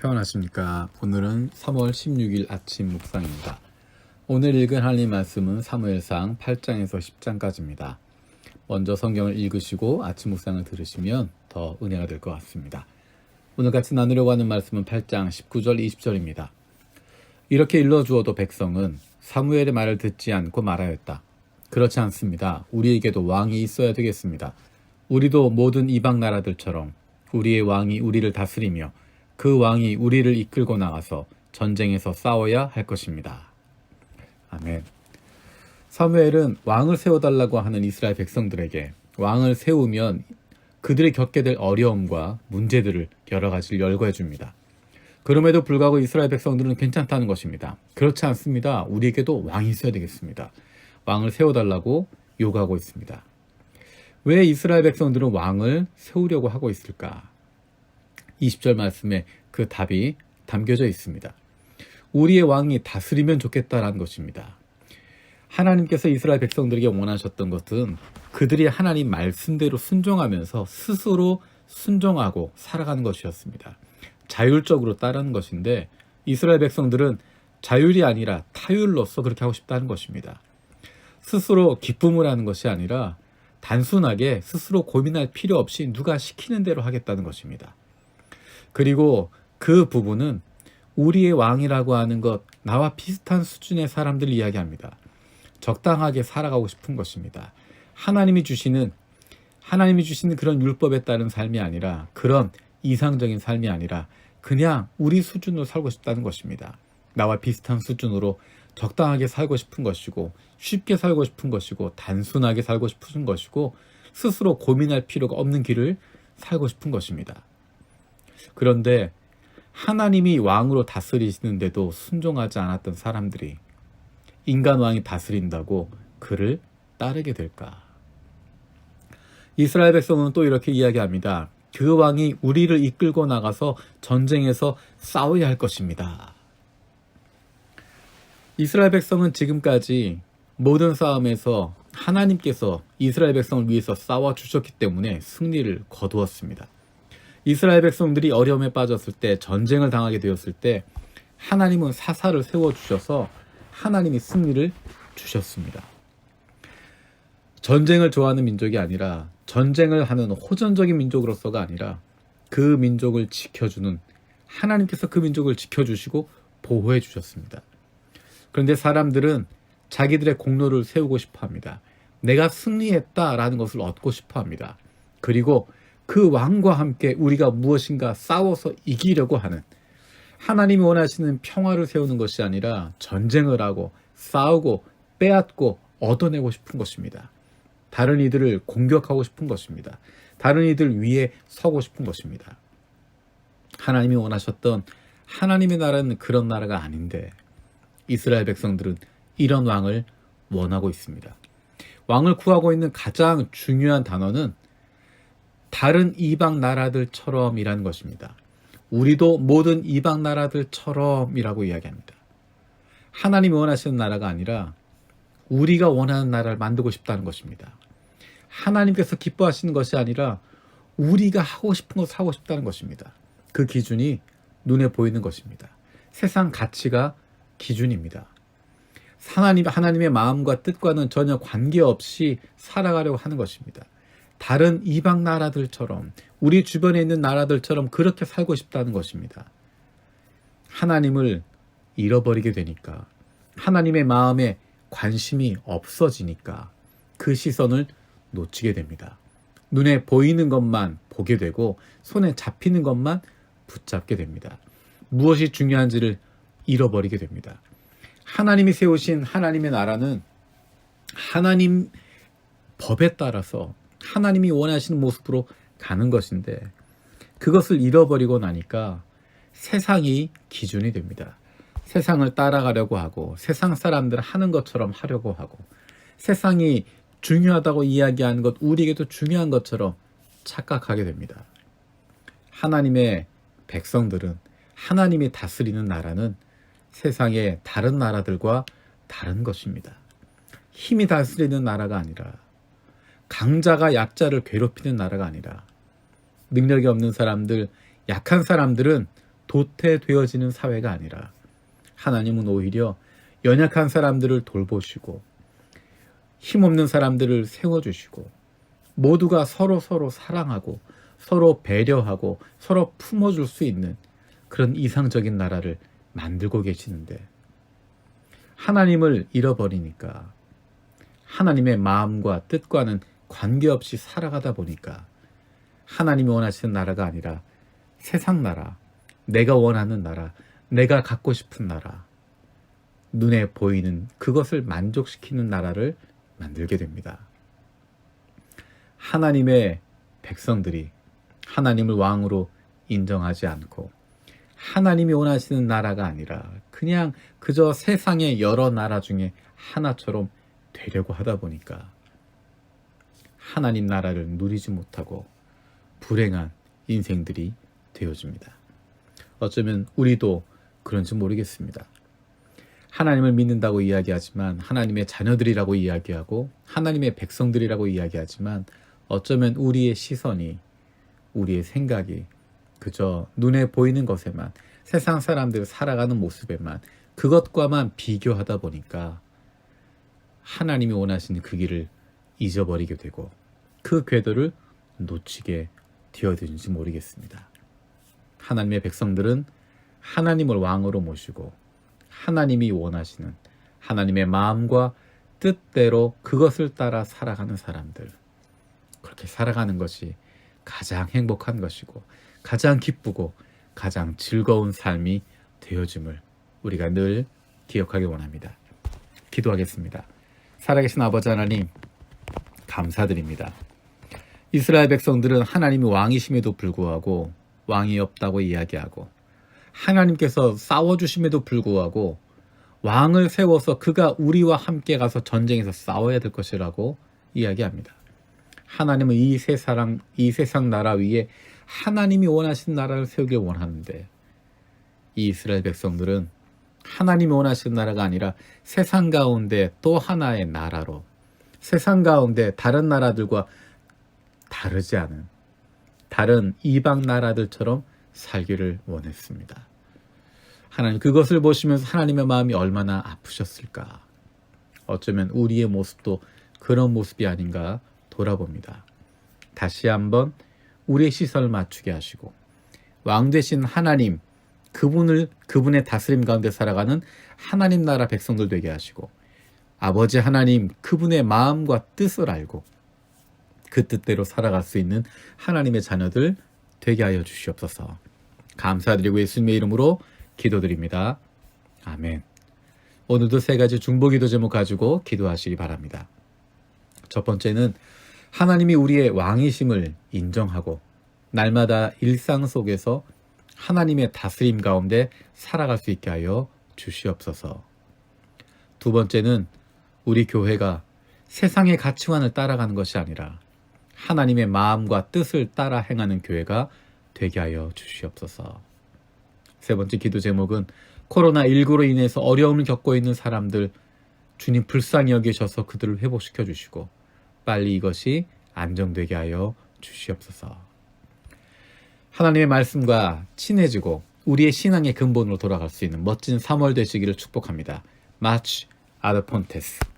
평안하십니까. 오늘은 3월 16일 아침 묵상입니다. 오늘 읽은 하나님 말씀은 사무엘상 8장에서 10장까지입니다. 먼저 성경을 읽으시고 아침 묵상을 들으시면 더 은혜가 될 것 같습니다. 오늘 같이 나누려고 하는 말씀은 8장 19절 20절입니다. 이렇게 일러주어도 백성은 사무엘의 말을 듣지 않고 말하였다. 그렇지 않습니다. 우리에게도 왕이 있어야 되겠습니다. 우리도 모든 이방 나라들처럼 우리의 왕이 우리를 다스리며 그 왕이 우리를 이끌고 나가서 전쟁에서 싸워야 할 것입니다. 아멘. 사무엘은 왕을 세워달라고 하는 이스라엘 백성들에게 왕을 세우면 그들이 겪게 될 어려움과 문제들을 여러 가지를 열거해 줍니다. 그럼에도 불구하고 이스라엘 백성들은 괜찮다는 것입니다. 그렇지 않습니다. 우리에게도 왕이 있어야 되겠습니다. 왕을 세워달라고 요구하고 있습니다. 왜 이스라엘 백성들은 왕을 세우려고 하고 있을까? 20절 말씀에 그 답이 담겨져 있습니다. 우리의 왕이 다스리면 좋겠다라는 것입니다. 하나님께서 이스라엘 백성들에게 원하셨던 것은 그들이 하나님 말씀대로 순종하면서 스스로 순종하고 살아가는 것이었습니다. 자율적으로 따르는 것인데 이스라엘 백성들은 자율이 아니라 타율로서 그렇게 하고 싶다는 것입니다. 스스로 기쁨을 하는 것이 아니라 단순하게 스스로 고민할 필요 없이 누가 시키는 대로 하겠다는 것입니다. 그리고 그 부분은 우리의 왕이라고 하는 것, 나와 비슷한 수준의 사람들 이야기합니다. 적당하게 살아가고 싶은 것입니다. 하나님이 주시는, 하나님이 주시는 그런 율법에 따른 삶이 아니라, 그런 이상적인 삶이 아니라, 그냥 우리 수준으로 살고 싶다는 것입니다. 나와 비슷한 수준으로 적당하게 살고 싶은 것이고, 쉽게 살고 싶은 것이고, 단순하게 살고 싶은 것이고, 스스로 고민할 필요가 없는 길을 살고 싶은 것입니다. 그런데 하나님이 왕으로 다스리시는데도 순종하지 않았던 사람들이 인간 왕이 다스린다고 그를 따르게 될까? 이스라엘 백성은 또 이렇게 이야기합니다. 그 왕이 우리를 이끌고 나가서 전쟁에서 싸워야 할 것입니다. 이스라엘 백성은 지금까지 모든 싸움에서 하나님께서 이스라엘 백성을 위해서 싸워 주셨기 때문에 승리를 거두었습니다. 이스라엘 백성들이 어려움에 빠졌을 때 전쟁을 당하게 되었을 때 하나님은 사사를 세워 주셔서 하나님이 승리를 주셨습니다. 전쟁을 좋아하는 민족이 아니라 전쟁을 하는 호전적인 민족으로서가 아니라 그 민족을 지켜주는 하나님께서 그 민족을 지켜주시고 보호해 주셨습니다. 그런데 사람들은 자기들의 공로를 세우고 싶어 합니다. 내가 승리했다라는 것을 얻고 싶어 합니다. 그리고 그 왕과 함께 우리가 무엇인가 싸워서 이기려고 하는 하나님이 원하시는 평화를 세우는 것이 아니라 전쟁을 하고 싸우고 빼앗고 얻어내고 싶은 것입니다. 다른 이들을 공격하고 싶은 것입니다. 다른 이들 위에 서고 싶은 것입니다. 하나님이 원하셨던 하나님의 나라는 그런 나라가 아닌데 이스라엘 백성들은 이런 왕을 원하고 있습니다. 왕을 구하고 있는 가장 중요한 단어는 다른 이방 나라들처럼이라는 것입니다. 우리도 모든 이방 나라들처럼이라고 이야기합니다. 하나님이 원하시는 나라가 아니라 우리가 원하는 나라를 만들고 싶다는 것입니다. 하나님께서 기뻐하시는 것이 아니라 우리가 하고 싶은 것을 하고 싶다는 것입니다. 그 기준이 눈에 보이는 것입니다. 세상 가치가 기준입니다. 하나님, 하나님의 마음과 뜻과는 전혀 관계없이 살아가려고 하는 것입니다. 다른 이방 나라들처럼 우리 주변에 있는 나라들처럼 그렇게 살고 싶다는 것입니다. 하나님을 잃어버리게 되니까 하나님의 마음에 관심이 없어지니까 그 시선을 놓치게 됩니다. 눈에 보이는 것만 보게 되고 손에 잡히는 것만 붙잡게 됩니다. 무엇이 중요한지를 잃어버리게 됩니다. 하나님이 세우신 하나님의 나라는 하나님 법에 따라서 하나님이 원하시는 모습으로 가는 것인데 그것을 잃어버리고 나니까 세상이 기준이 됩니다. 세상을 따라가려고 하고 세상 사람들 하는 것처럼 하려고 하고 세상이 중요하다고 이야기하는 것 우리에게도 중요한 것처럼 착각하게 됩니다. 하나님의 백성들은 하나님이 다스리는 나라는 세상의 다른 나라들과 다른 것입니다. 힘이 다스리는 나라가 아니라 강자가 약자를 괴롭히는 나라가 아니라 능력이 없는 사람들, 약한 사람들은 도태되어지는 사회가 아니라 하나님은 오히려 연약한 사람들을 돌보시고 힘없는 사람들을 세워주시고 모두가 서로 서로 사랑하고 서로 배려하고 서로 품어줄 수 있는 그런 이상적인 나라를 만들고 계시는데 하나님을 잃어버리니까 하나님의 마음과 뜻과는 관계없이 살아가다 보니까 하나님이 원하시는 나라가 아니라 세상 나라, 내가 원하는 나라, 내가 갖고 싶은 나라, 눈에 보이는 그것을 만족시키는 나라를 만들게 됩니다. 하나님의 백성들이 하나님을 왕으로 인정하지 않고 하나님이 원하시는 나라가 아니라 그냥 그저 세상의 여러 나라 중에 하나처럼 되려고 하다 보니까 하나님 나라를 누리지 못하고 불행한 인생들이 되어집니다. 어쩌면 우리도 그런지 모르겠습니다. 하나님을 믿는다고 이야기하지만 하나님의 자녀들이라고 이야기하고 하나님의 백성들이라고 이야기하지만 어쩌면 우리의 시선이 우리의 생각이 그저 눈에 보이는 것에만 세상 사람들 살아가는 모습에만 그것과만 비교하다 보니까 하나님이 원하시는 그 길을 잊어버리게 되고 그 궤도를 놓치게 되어든지 모르겠습니다. 하나님의 백성들은 하나님을 왕으로 모시고 하나님이 원하시는 하나님의 마음과 뜻대로 그것을 따라 살아가는 사람들. 그렇게 살아가는 것이 가장 행복한 것이고 가장 기쁘고 가장 즐거운 삶이 되어짐을 우리가 늘 기억하기 원합니다. 기도하겠습니다. 살아계신 아버지 하나님, 감사드립니다. 이스라엘 백성들은 하나님이 왕이심에도 불구하고 왕이 없다고 이야기하고 하나님께서 싸워주심에도 불구하고 왕을 세워서 그가 우리와 함께 가서 전쟁에서 싸워야 될 것이라고 이야기합니다. 하나님은 이 세상, 이 세상 나라 위에 하나님이 원하시는 나라를 세우길 원하는데 이 이스라엘 백성들은 하나님이 원하시는 나라가 아니라 세상 가운데 또 하나의 나라로 세상 가운데 다른 나라들과 다르지 않은 다른 이방 나라들처럼 살기를 원했습니다. 하나님 그것을 보시면서 하나님의 마음이 얼마나 아프셨을까? 어쩌면 우리의 모습도 그런 모습이 아닌가 돌아봅니다. 다시 한번 우리의 시선을 맞추게 하시고 왕 되신 하나님 그분을 그분의 다스림 가운데 살아가는 하나님 나라 백성들 되게 하시고 아버지 하나님 그분의 마음과 뜻을 알고 그 뜻대로 살아갈 수 있는 하나님의 자녀들 되게 하여 주시옵소서. 감사드리고 예수님의 이름으로 기도드립니다. 아멘. 오늘도 세 가지 중보기도 제목 가지고 기도하시기 바랍니다. 첫 번째는 하나님이 우리의 왕이심을 인정하고 날마다 일상 속에서 하나님의 다스림 가운데 살아갈 수 있게 하여 주시옵소서. 두 번째는 우리 교회가 세상의 가치관을 따라가는 것이 아니라 하나님의 마음과 뜻을 따라 행하는 교회가 되게 하여 주시옵소서. 세 번째 기도 제목은 코로나19로 인해서 어려움을 겪고 있는 사람들 주님 불쌍히 여기셔서 그들을 회복시켜 주시고 빨리 이것이 안정되게 하여 주시옵소서. 하나님의 말씀과 친해지고 우리의 신앙의 근본으로 돌아갈 수 있는 멋진 3월 되시기를 축복합니다. 마치 아드폰테스